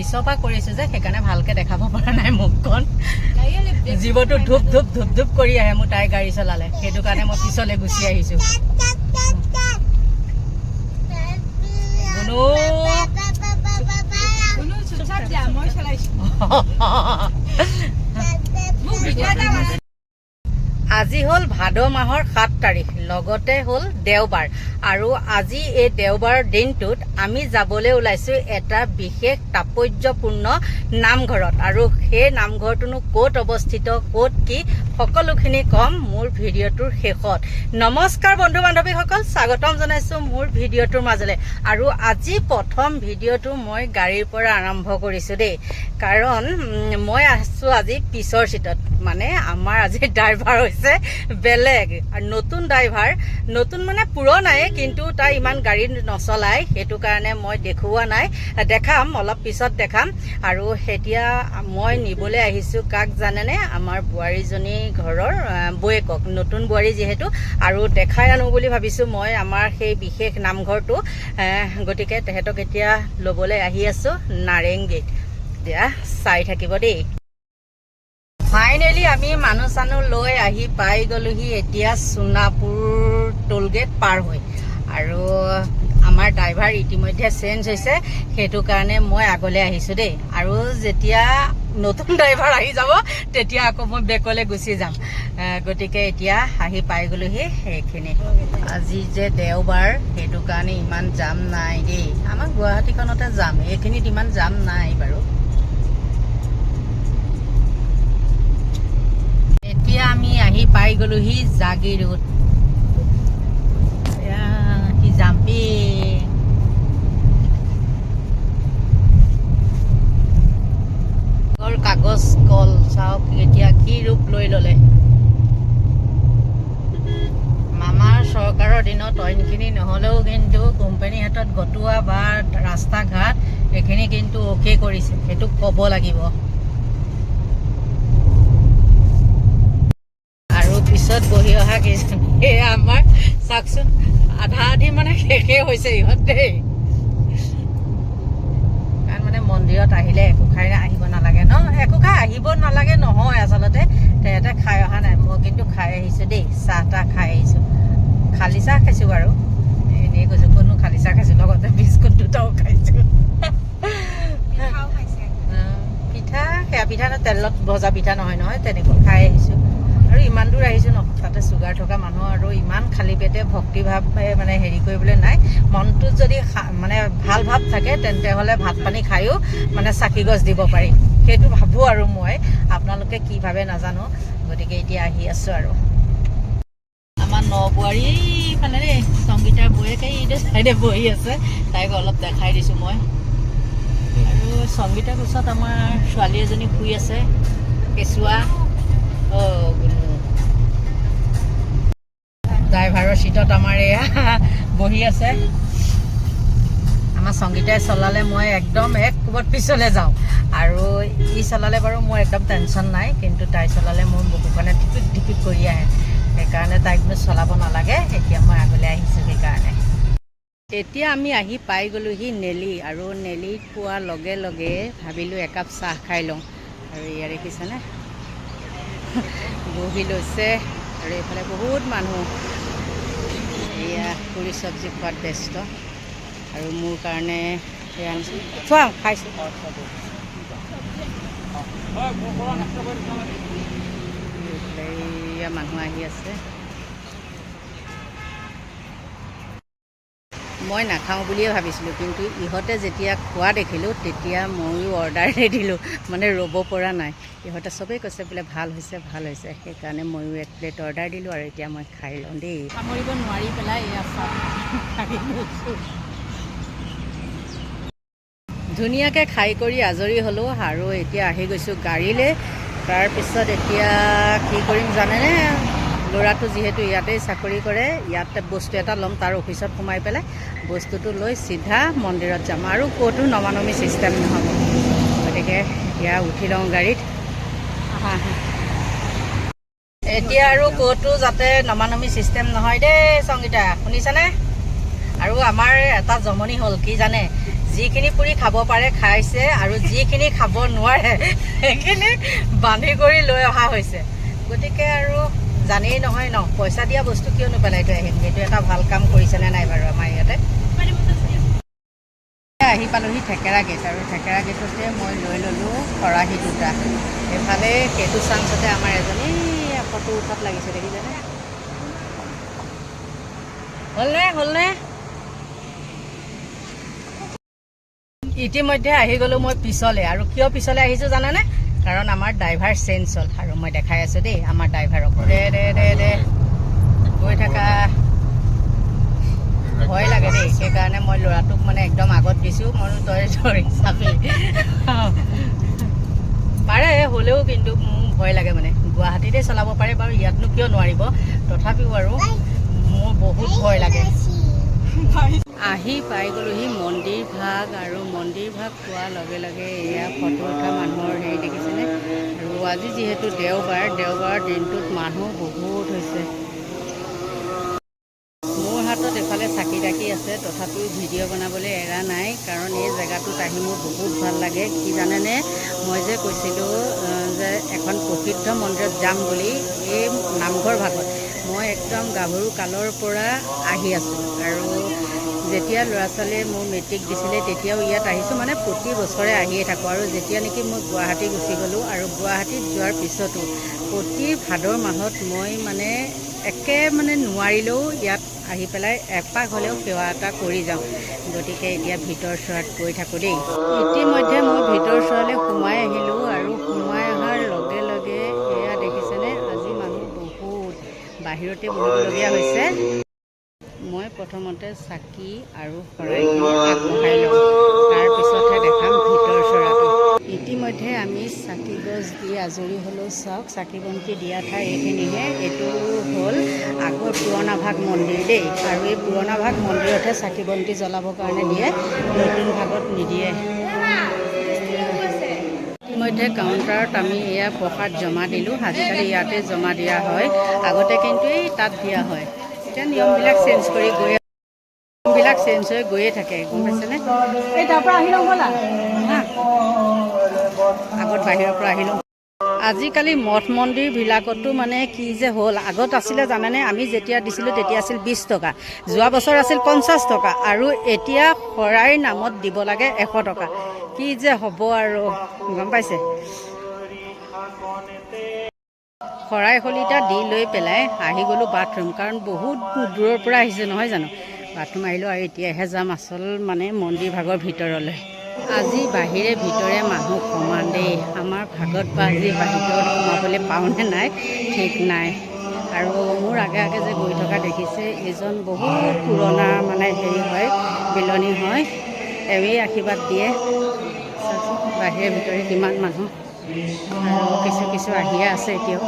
পিছৰ পৰা কৰিছোঁ যে সেইকাৰণে ভালকৈ দেখাব পৰা নাই মুখখন। জীৱটো ধূপ ধূপ ধূপ ধূপ কৰি আহে মোৰ তাই গাড়ী চলালে। সেইটো কাৰণে মই পিছলৈ গুচি আহিছোঁ। গুণু আজি হ'ল ভাদ মাহৰ সাত তাৰিখ লগতে হ'ল দেওবাৰ। আৰু আজি এই দেওবাৰ দিনটোত আমি যাবলৈ ওলাইছোঁ এটা বিশেষ তাৎপৰ্যপূৰ্ণ নামঘৰত। আৰু সেই নামঘৰটোনো ক'ত অৱস্থিত ক'ত কি সকলোখিনি ক'ম মোৰ ভিডিঅ'টোৰ শেষত। নমস্কাৰ বন্ধু বান্ধৱীসকল স্বাগতম জনাইছোঁ মোৰ ভিডিঅ'টোৰ মাজলৈ। আৰু আজি প্ৰথম ভিডিঅ'টো মই গাড়ীৰ পৰা আৰম্ভ কৰিছোঁ দেই। কাৰণ মই আছোঁ আজি পিছৰ চিটত। মানে আমাৰ আজি ড্ৰাইভাৰ হৈছে। বেলেগ। আৰু নতুন ড্ৰাইভাৰ, নতুন মানে পুৰণাই কিন্তু তাই ইমান গাড়ী নচলায়। সেইটো কাৰণে মই দেখুওৱা নাই। দেখাম, অলপ পিছত দেখাম। আৰু এতিয়া মই নিবলৈ আহিছোঁ, কাক জানেনে? আমাৰ বোৱাৰীজনী ঘৰৰ বৌয়েকক। নতুন বোৱাৰী যিহেতু। আৰু দেখাই আনো বুলি ভাবিছোঁ মই আমাৰ সেই বিশেষ নামঘৰটো। গতিকে তেহেঁতক এতিয়া ল'বলৈ আহি আছোঁ নাৰেংগীত। এতিয়া চাই থাকিব দেই। ফাইনেলি আমি মানুহ চানুহ লৈ আহি পাই গলোহি এতিয়া সোণাপুৰ টোলগেট পাৰ হৈ। আৰু আমাৰ ড্ৰাইভাৰ ইতিমধ্যে চেঞ্জ হৈছে, সেইটো কাৰণে মই আগলৈ আহিছোঁ দেই। আৰু যেতিয়া নতুন ড্ৰাইভাৰ আহি যাব, তেতিয়া আকৌ মই বেকলৈ গুচি যাম। গতিকে এতিয়া আহি পাই গলোহি সেইখিনি। আজি যে দেওবাৰ, সেইটো কাৰণে ইমান জাম নাই দেই। আমাৰ গুৱাহাটীখনতে যাম এইখিনিত ইমান জাম নাই বাৰু। এতিয়া আমি আহি পাই গলোহি জাগিৰোড জাম্পিং। আগৰ কাগজ কল চাওক এতিয়া কি ৰূপ লৈ ললে। মামাৰ চৰকাৰৰ দিনত অইনখিনি নহ'লেও কিন্তু কোম্পানীৰ হাতত গটোৱা বা ৰাস্তা ঘাট এইখিনি কিন্তু অ'কে কৰিছে। সেইটো ক'ব লাগিব। পিছত বহি অহা কেইজনী। এয়া আমাৰ চাওকচোন আধা আধি মানে শেষে হৈছে ইহঁত দেই। কাৰণ মানে মন্দিৰত আহিলে একো খাই আহিব নালাগে ন? একো খাই আহিব নালাগে নহয় আচলতে। তেহেঁতে খাই অহা নাই মই কিন্তু খাই আহিছোঁ দেই চাহ তাহ খাই আহিছোঁ। খালী চাহ খাইছোঁ বাৰু। এনেই কৈছোঁ কোনো খালী চাহ খাইছোঁ লগতে বিস্কুট দুটাও খাইছোঁ। পিঠা সেয়া পিঠা তেলত ভজা পিঠা নহয় নহয় তেনেকুৱা খাই আহিছোঁ। ইমান দূৰ আহিছোঁ ন তাতে চুগাৰ থকা মানুহ আৰু ইমান খালী পেটে ভক্তিভাৱ মানে হেৰি কৰিবলৈ নাই। মনটোত যদি মানে ভাল ভাৱ থাকে তেন্তে হ'লে ভাত পানী খায়ো মানে চাকি গছ দিব পাৰি। সেইটো ভাবোঁ আৰু মই। আপোনালোকে কি ভাবে নাজানো গতিকে এতিয়া আহি আছোঁ আৰু। আমাৰ ন বোৱাৰী মানে দেই সংগীতাৰ বৌয়েকে এইটো চাইডে বহি আছে। তাইক অলপ দেখাই দিছোঁ মই। আৰু সংগীতাৰ পিছত আমাৰ ছোৱালী এজনী শুই আছে কেঁচুৱা। অ' ড্ৰাইভাৰৰ চিটত আমাৰ এয়া বহি আছে। আমাৰ সংগীতাই চলালে মই একদম এক কোবত পিছলৈ যাওঁ। আৰু ই চলালে বাৰু মোৰ একদম টেনশ্যন নাই, কিন্তু তাই চলালে মোৰ বুকুখনে টিপিক টিপিক কৰি আহে। সেইকাৰণে তাইক মই চলাব নালাগে, এতিয়া মই আগলৈ আহিছোঁ সেইকাৰণে। এতিয়া আমি আহি পাই গ'লোহি নেলি আৰু নেলিত পোৱাৰ লগে লগে ভাবিলোঁ একাপ চাহ খাই লওঁ। আৰু ইয়াত দেখিছেনে? বহি লৈছে আৰু এইফালে বহুত মানুহ। এয়া পুৰি চব্জি খোৱাত ব্যস্ত। আৰু মোৰ কাৰণে চোৱা খাইছোঁ। এইফালে এয়া মানুহ আহি আছে। মই নাখাওঁ বুলিয়ে ভাবিছিলোঁ। কিন্তু ইহঁতে যেতিয়া খোৱা দেখিলোঁ তেতিয়া ময়ো অৰ্ডাৰ দিলোঁ মানে ৰ'ব পৰা নাই। ইহঁতে চবেই কৈছে বোলে ভাল হৈছে ভাল হৈছে। সেইকাৰণে ময়ো এক প্লেট অৰ্ডাৰ দিলোঁ আৰু এতিয়া মই খাই লওঁ দেই। সামৰিব নোৱাৰি পেলাই ধুনীয়াকৈ খাই কৰি আজৰি হ'লোঁ আৰু এতিয়া আহি গৈছোঁ গাড়ীলৈ। তাৰপিছত এতিয়া কি কৰিম জানেনে? ল'ৰাটো যিহেতু ইয়াতেই চাকৰি কৰে ইয়াতে বস্তু এটা ল'ম তাৰ অফিচত সোমাই পেলাই বস্তুটো লৈ চিধা মন্দিৰত যাম। আৰু ক'তো নমানমি ছিষ্টেম নহ'ব। গতিকে এতিয়া উঠি লওঁ গাড়ীত। এতিয়া আৰু ক'তো যাতে নমানমি ছিষ্টেম নহয় দেই সংগীতা। শুনিছানে? আৰু আমাৰ এটা জমনি হ'ল কি জানে? যিখিনি পুৰি খাব পাৰে খাইছে আৰু যিখিনি খাব নোৱাৰে সেইখিনি বান্ধি কৰি লৈ অহা হৈছে। গতিকে আৰু জানেই নহয় ন? পইচা দিয়া বস্তু কিয় নেপেলাই থৈ আহিম? সেইটো এটা ভাল কাম কৰিছেনে নাই বাৰু আমাৰ ইয়াতে? আহি পালোহি থেকেৰা গেট আৰু থেকেৰা গেটতে মই লৈ ল'লোঁ খৰাহি দুটা। এইফালে সেইটো চান্সতে আমাৰ এজনী ফটো উঠাত লাগিছে দেখিছেনে? হ'লনে? হ'লনে? ইতিমধ্যে আহি গ'লোঁ মই পিছলৈ। আৰু কিয় পিছলৈ আহিছোঁ জানানে? কাৰণ আমাৰ ড্ৰাইভাৰ চেঞ্জ হ'ল আৰু মই দেখাই আছোঁ দেই আমাৰ ড্ৰাইভাৰক। দে দে দে দে। গৈ থাকা। ভয় লাগে দেই সেইকাৰণে মই ল'ৰাটোক মানে একদম আগত দিছোঁ মই তই ধৰি চাবি পাৰে হ'লেও কিন্তু মোৰ ভয় লাগে মানে। গুৱাহাটীতে চলাব পাৰে বাৰু ইয়াতনো কিয় নোৱাৰিব? তথাপিও আৰু মোৰ বহুত ভয় লাগে। আহি পাই গ'লোহি মন্দিৰ ভাগ আৰু মন্দিৰ ভাগ পোৱাৰ লগে লগে এয়া ফটো উঠা মানুহৰ হেৰি দেখিছেনে? আৰু আজি যিহেতু দেওবাৰ দেওবাৰৰ দিনটোত মানুহ বহুত হৈছে। মোৰ হাতত এফালে চাকি তাকি আছে তথাপিও ভিডিঅ' বনাবলৈ এৰা নাই কাৰণ এই জেগাটোত আহি মোৰ বহুত ভাল লাগে। কি জানেনে? মই যে কৈছিলোঁ যে এখন প্ৰসিদ্ধ মন্দিৰত যাম বুলি এই নামঘৰ ভাগত। মই একদম গাভৰু কালৰ পৰা আহি আছোঁ। আৰু যেতিয়া ল'ৰা ছোৱালীয়ে মোৰ মেট্ৰিক দিছিলে তেতিয়াও ইয়াত আহিছোঁ। মানে প্ৰতি বছৰে আহিয়ে থাকোঁ আৰু যেতিয়া নেকি মই গুৱাহাটী গুচি গ'লোঁ আৰু গুৱাহাটীত যোৱাৰ পিছতো প্ৰতি ভাদৰ মাহত মই মানে একে মানে নোৱাৰিলেও ইয়াত আহি পেলাই এপাক হ'লেও সেৱা এটা কৰি যাওঁ। গতিকে এতিয়া ভিতৰ চোৱাত গৈ থাকোঁ দেই। ইতিমধ্যে মই ভিতৰ চোৱালৈ সোমাই আহিলোঁ আৰু সোমাই অহাৰ লগে লগে এয়া দেখিছেনে? আজি মানুহ বহুত বাহিৰতে বহিবলগীয়া হৈছে। মই প্ৰথমতে চাকি আৰু লওঁ। তাৰপিছতহে দেখাম ভিতৰ চৰাটো। ইতিমধ্যে আমি চাকি গছ দি আজৰি হ'লেও চাওক চাকি বন্তি দিয়া ঠাই এইখিনিহে। এইটো হ'ল আগৰ পুৰণা ভাগ মন্দিৰ দেই। আৰু এই পুৰণা ভাগ মন্দিৰতহে চাকি বন্তি জ্বলাবৰ কাৰণে দিয়ে। নতুন ভাগত নিদিয়ে। ইতিমধ্যে কাউণ্টাৰত আমি এয়া প্ৰসাদ জমা দিলোঁ। আজিকালি ইয়াতে জমা দিয়া হয়। আগতে কিন্তু এই তাত দিয়া হয়। এতিয়া নিয়মবিলাক চেঞ্জ কৰি গৈ নিয়মবিলাক চেঞ্জ হৈ গৈয়ে থাকে গম পাইছেনে? এই আহি লওঁ ব'লা। আগত বাহিৰৰ পৰা আহিলোঁ আজিকালি মঠ মন্দিৰবিলাকতো মানে কি যে হ'ল আগত আছিলে জানেনে? আমি যেতিয়া দিছিলোঁ তেতিয়া আছিল বিছ টকা। যোৱা বছৰ আছিল পঞ্চাছ টকা। আৰু এতিয়া শৰাইৰ নামত দিব লাগে এশ টকা। কি যে হ'ব আৰু গম পাইছে? শৰাই শলিতা দি লৈ পেলাই আহি গ'লোঁ বাথৰুম কাৰণ বহুত দূৰৰ পৰা আহিছোঁ নহয় জানো? বাথৰুম আহিলোঁ আৰু এতিয়াহে যাম আচল মানে মন্দিৰ ভাগৰ ভিতৰলৈ। আজি বাহিৰে ভিতৰে মানুহ সমান দেই। আমাৰ ভাগত বা আজি বাহিৰত সোমাবলৈ পাওঁনে নাই ঠিক নাই। আৰু মোৰ আগে আগে যে গৈ থকা দেখিছে এইজন বহুত পুৰণা মানে হেৰি হয় বিলনী হয়। এৱেই আশীৰ্বাদ দিয়ে। বাহিৰে ভিতৰে কিমান মানুহ। আৰু কিছু কিছু আহিয়ে আছে এতিয়াও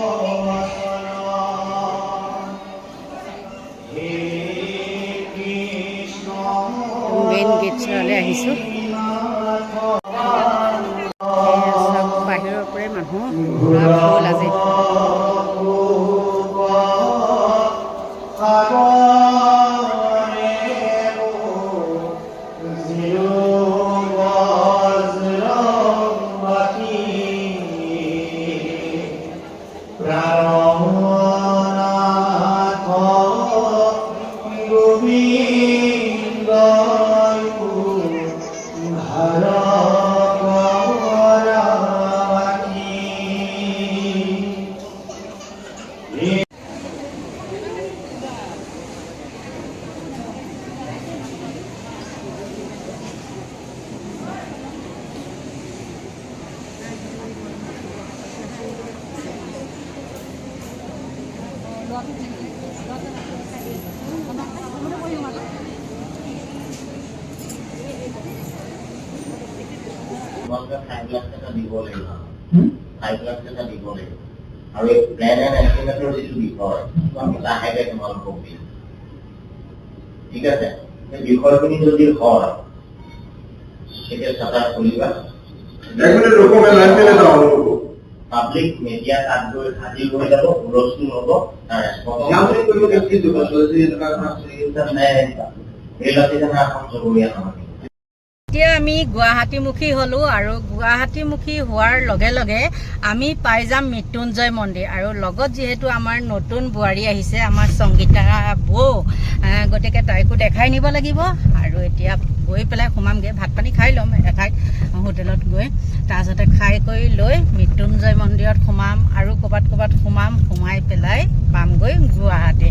মেইন গেট চৰলৈ আহিছোঁ বাহিৰৰ পৰাই মানুহ Not Claro. তোমালোকে ফাইভ লাখ টকা দিব লাগিব। ফাইভ লাখ টকা দিব লাগিব। আৰু এই প্লেন এণ্ড এষ্টিমেটৰ যিটো বিষয় সেইটো আমি লাহেকে তোমালোকক দিম। ঠিক আছে? সেই বিষয়খিনি যদি হয় তেতিয়া চাটাৰ খুলিবা। পাব্লিক মিডিয়া তাত গৈ হাজিৰ হৈ যাব হুলস্থুল হ'ব তাৰ এতিয়া আমি গুৱাহাটীমুখী হ'লোঁ আৰু গুৱাহাটীমুখী হোৱাৰ লগে লগে আমি পাই যাম মৃত্যুঞ্জয় মন্দিৰ। আৰু লগত যিহেতু আমাৰ নতুন বোৱাৰী আহিছে আমাৰ সংগীতা বৌ গতিকে তাইকো দেখাই নিব লাগিব। আৰু এতিয়া গৈ পেলাই সোমামগৈ ভাত পানী খাই ল'ম এঠাইত হোটেলত গৈ। তাৰপিছতে খাই কৰি লৈ মৃত্যুঞ্জয় মন্দিৰত সোমাম আৰু ক'ৰবাত ক'ৰবাত সোমাম সোমাই পেলাই পামগৈ গুৱাহাটী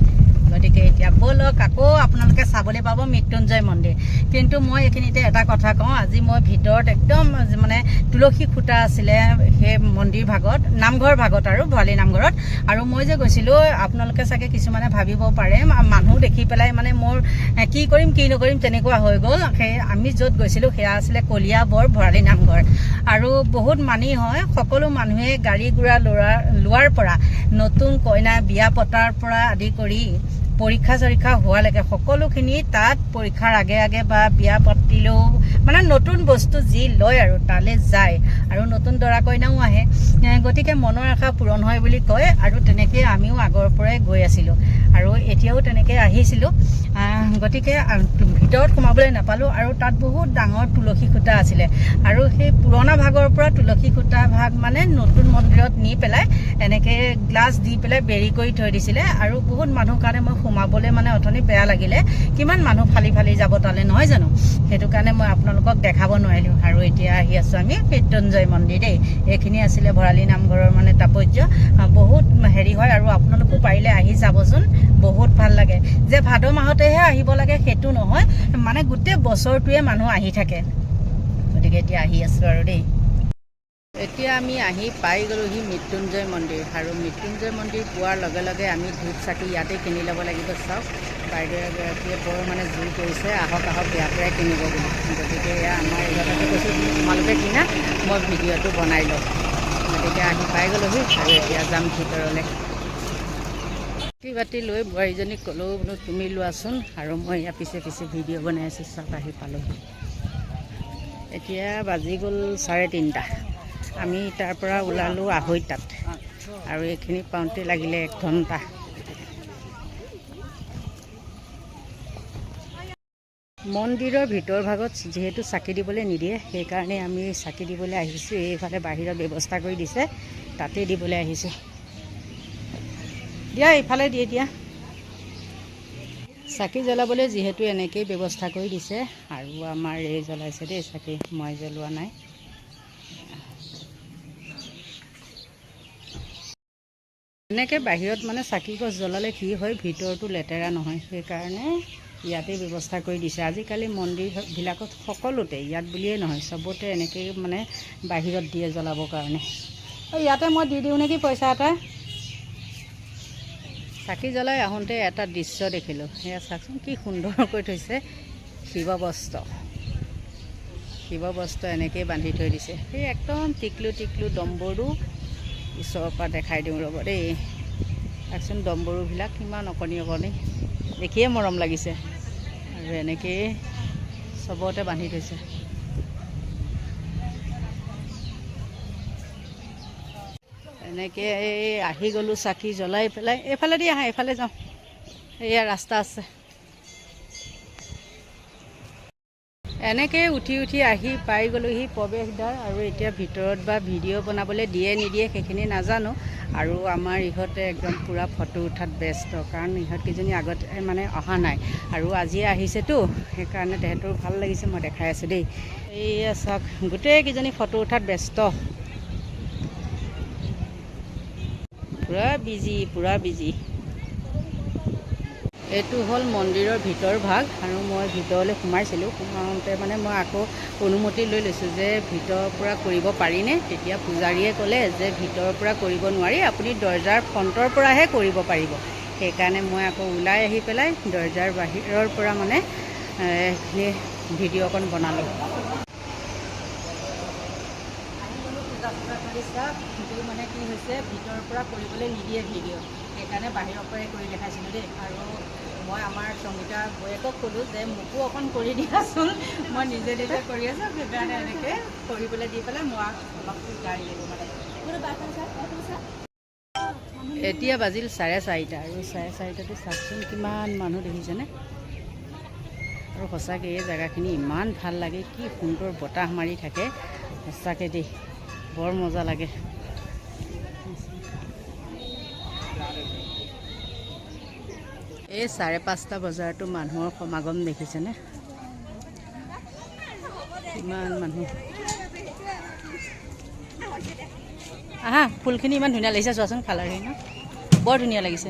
গতিকে এতিয়া ব'লক আকৌ আপোনালোকে চাবলৈ পাব মৃত্যুঞ্জয় মন্দিৰ। কিন্তু মই এইখিনিতে এটা কথা কওঁ আজি মই ভিতৰত একদম মানে তুলসী খুটা আছিলে সেই মন্দিৰ ভাগত নামঘৰ ভাগত আৰু ভৰালি নামঘৰত। আৰু মই যে গৈছিলোঁ আপোনালোকে চাগে কিছুমানে ভাবিব পাৰে মানুহ দেখি পেলাই মানে মোৰ কি কৰিম কি নকৰিম তেনেকুৱা হৈ গ'ল। সেই আমি য'ত গৈছিলোঁ সেয়া আছিলে কলিয়াবৰ ভৰালি নামঘৰ। আৰু বহুত মানি হয় সকলো মানুহে গাড়ী ঘোঁৰা লোৱাৰ লোৱাৰ পৰা নতুন কইনা বিয়া পতাৰ পৰা আদি কৰি পৰীক্ষা চৰীক্ষা হোৱালৈকে সকলোখিনি তাত পৰীক্ষাৰ আগে আগে বা বিয়া পাতিলেও মানে নতুন বস্তু যি লয় আৰু তালৈ যায়। আৰু নতুন দৰা কইনাও আহে। গতিকে মনৰ আশা পূৰণ হয় বুলি কয় আৰু তেনেকৈ আমিও আগৰ পৰাই গৈ আছিলোঁ। আৰু এতিয়াও তেনেকৈ আহিছিলোঁ। আহ, গতিকে ভিতৰত সোমাবলৈ নাপালোঁ আৰু তাত বহুত ডাঙৰ তুলসী খুঁটা আছিলে। আৰু সেই পুৰণা ভাগৰ পৰা তুলসী খুঁটা ভাগ মানে নতুন মন্দিৰত নি পেলাই এনেকৈ গ্লাছ দি পেলাই বেৰি কৰি থৈ দিছিলে আৰু বহুত মানুহ কাৰণে মই সোমাবলৈ মানে অথনি বেয়া লাগিলে। কিমান মানুহ ফালি ফালি যাব তালৈ, নহয় জানো? সেইটো কাৰণে মই আপোনালোকক দেখাব নোৱাৰিলোঁ। আৰু এতিয়া আহি আছোঁ আমি মৃত্যুঞ্জয় মন্দিৰ দেই। এইখিনি আছিলে ভৰালী নামঘৰৰ মানে তাৎপৰ্য বহুত হেৰি হয় আৰু আপোনালোকো পাৰিলে আহি যাবচোন। বহুত ভাল লাগে। যে ভাদ মাহতেহে আহিব লাগে সেইটো নহয় মানে গোটেই বছৰটোৱে মানুহ আহি থাকে। গতিকে এতিয়া আহি আছোঁ আৰু দেই। এতিয়া আমি আহি পাই গ'লোহি মৃত্যুঞ্জয় মন্দিৰ আৰু মৃত্যুঞ্জয় মন্দিৰ পোৱাৰ লগে লগে আমি ধূপ চাকি ইয়াতে কিনি ল'ব লাগিব চাওক। বাইদেউ এগৰাকীয়ে বৰ মানে জোৰ কৰিছে আহক আহক ইয়াৰ পৰাই কিনিব বুলি। গতিকে এয়া আমাৰ ইহঁতকে কৈছোঁ তোমালোকে কিনা মই ভিডিঅ'টো বনাই লওঁ। গতিকে আহি পাই গ'লোহি আৰু এতিয়া যাম ভিতৰলৈ। বাতি বাতি লৈ বোৱাৰীজনীক ক'লেও বোলো তুমি লোৱাচোন। আৰু মই ইয়াৰ পিছে পিছে ভিডিঅ' বনাই আছোঁ চাওক আহি পালোহি। এতিয়া বাজি গ'ল চাৰে তিনিটা। আমি তাৰ পৰা ওলালোঁ আঢ়ৈটাত। আৰু এইখিনি পাওঁতে লাগিলে এক ঘণ্টা। মন্দিৰৰ ভিতৰ ভাগত যিহেতু চাকি দিবলৈ নিদিয়ে সেইকাৰণে আমি চাকি দিবলৈ আহিছোঁ। এইফালে বাহিৰত ব্যৱস্থা কৰি দিছে তাতেই দিবলৈ আহিছোঁ। দিয়া ইফালে দিয়ে দিয়া। চাকি জ্বলাবলৈ যিহেতু এনেকেই ব্যৱস্থা কৰি দিছে আৰু আমাৰ এই জ্বলাইছে দেই চাকি মই জ্বলোৱা নাই। এনেকৈ বাহিৰত মানে চাকি গছ জ্বলালে কি হয় ভিতৰটো লেতেৰা নহয় সেইকাৰণে ইয়াতে ব্যৱস্থা কৰি দিছে। আজিকালি মন্দিৰবিলাকত সকলোতে ইয়াত বুলিয়েই নহয় চবতে এনেকৈ মানে বাহিৰত দিয়ে জ্বলাবৰ কাৰণে। ইয়াতে মই দি দিওঁ নেকি পইচা এটা? চাকি জ্বলাই আহোঁতে এটা দৃশ্য দেখিলোঁ। সেয়া চাওকচোন কি সুন্দৰকৈ থৈছে শিৱ বস্ত্ৰ শিৱ বস্ত্ৰ এনেকৈয়ে বান্ধি থৈ দিছে। সেই একদম টিকলু টিকলু দম্বৰু ওচৰৰ পৰা দেখাই দিওঁ ৰ'ব দেই। চাওকচোন দম্বৰুবিলাক কিমান অকণি অকণি। দেখিয়ে মৰম লাগিছে। আৰু এনেকৈয়ে চবতে বান্ধি থৈছে। এনেকৈ এই আহি গ'লোঁ চাকি জ্বলাই পেলাই এইফালেদি আহা এইফালে যাওঁ। এয়া ৰাস্তা আছে। এনেকৈ উঠি উঠি আহি পাই গ'লোহি প্ৰৱেশদ্বাৰ আৰু এতিয়া ভিতৰত বা ভিডিঅ' বনাবলৈ দিয়ে নিদিয়ে সেইখিনি নাজানো। আৰু আমাৰ ইহঁতে একদম পূৰা ফটো উঠাত ব্যস্ত কাৰণ ইহঁতকেইজনী আগতে মানে অহা নাই। আৰু আজিয়ে আহিছেতো সেইকাৰণে তেহেঁতৰ ভাল লাগিছে মই দেখাই আছোঁ দেই। এইয়া চাওক গোটেইকেইজনী ফটো উঠাত ব্যস্ত। পূৰা বিজি পূৰা বিজি এইটো হ'ল মন্দিৰৰ ভিতৰ ভাগ আৰু মই ভিতৰলৈ সোমাইছিলোঁ। সোমাওঁতে মানে মই আকৌ অনুমতি লৈ লৈছোঁ যে ভিতৰৰ পৰা কৰিব পাৰিনে? তেতিয়া পূজাৰীয়ে ক'লে যে ভিতৰৰ পৰা কৰিব নোৱাৰি আপুনি দৰ্জাৰ ফ্ৰণ্টৰ পৰাহে কৰিব পাৰিব। সেইকাৰণে মই আকৌ ওলাই আহি পেলাই দৰ্জাৰ বাহিৰৰ পৰা মানে এ, এইখিনি ভিডিঅ' অকণ বনালোঁ। কিন্তু মানে কি হৈছে ভিতৰৰ পৰা কৰিবলৈ নিদিয়ে ভিডিঅ' সেইকাৰণে বাহিৰৰ পৰাই কৰি দেখাইছিলোঁ দেই। আৰু মই আমাৰ সংগীতা বৌয়েকক ক'লোঁ যে মোকো অকণ কৰি দিয়াচোন। মই নিজে নিজে কৰি আছোঁ সেইকাৰণে এনেকৈ কৰিবলৈ দি পেলাই মই অলপ গাড়ী দিলোঁ মানে। এতিয়া বাজিল চাৰে চাৰিটা আৰু চাৰে চাৰিটাতে চাওকচোন কিমান মানুহ দেখিছেনে? আৰু সঁচাকৈ এই জেগাখিনি ইমান ভাল লাগে কি সুন্দৰ বতাহ মাৰি থাকে। সঁচাকৈ দেই। বৰ মজা লাগে। এই চাৰে পাঁচটা বজাৰতো মানুহৰ সমাগম দেখিছেনে? কিমান মানুহ? আহা ফুলখিনি ইমান ধুনীয়া লাগিছে চোৱাচোন কালাৰখিনি ন? বৰ ধুনীয়া লাগিছে।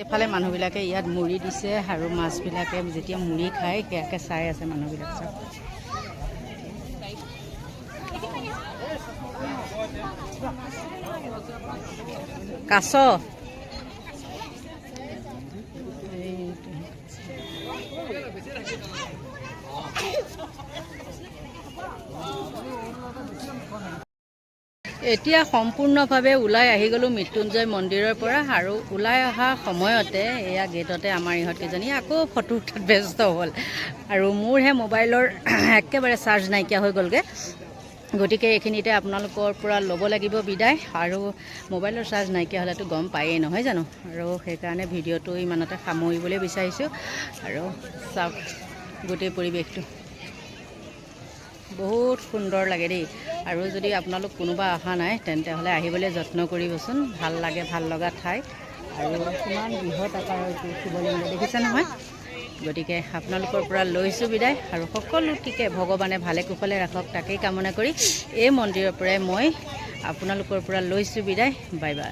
এইফালে মানুহবিলাকে ইয়াত মুড়ি দিছে আৰু মাছবিলাকে যেতিয়া মুড়ি খায় সেয়াকে চাই আছে মানুহবিলাক চাওক কাছ। এতিয়া সম্পূৰ্ণভাৱে ওলাই আহি গ'লোঁ মৃত্যুঞ্জয় মন্দিৰৰ পৰা আৰু ওলাই অহা সময়তে এয়া গেটতে আমাৰ ইহঁতকেইজনী আকৌ ফটো উঠাত ব্যস্ত হ'ল আৰু মোৰহে মোবাইলৰ একেবাৰে চাৰ্জ নাইকিয়া হৈ গ'লগৈ গতিকে এইখিনিতে আপোনালোকৰ পৰা ল'ব লাগিব বিদায় আৰু মোবাইলৰ চাৰ্জ নাইকিয়া হ'লেতো গম পায়েই নহয় জানো? আৰু সেইকাৰণে ভিডিঅ'টো ইমানতে সামৰিবলৈ বিচাৰিছোঁ। আৰু চাওক গোটেই পৰিৱেশটো। বহুত সুন্দৰ লাগে দেই। আৰু যদি আপোনালোক কোনোবা অহা নাই তেন্তে হ'লে আহিবলৈ যত্ন কৰিবচোন। ভাল লাগে ভাল লগা ঠাই। আৰু কিমান বৃহৎ এইটো শিৱলিংগ দেখিছে নহয়? গতিকে আপোনালোকৰ পৰা লৈছোঁ বিদায় আৰু সকলোটিকে ভগৱানে ভালে কুশলে ৰাখক, তাকেই কামনা কৰি এই মন্দিৰৰ পৰাই মই আপোনালোকৰ পৰা লৈছোঁ বিদায়। Bye bye.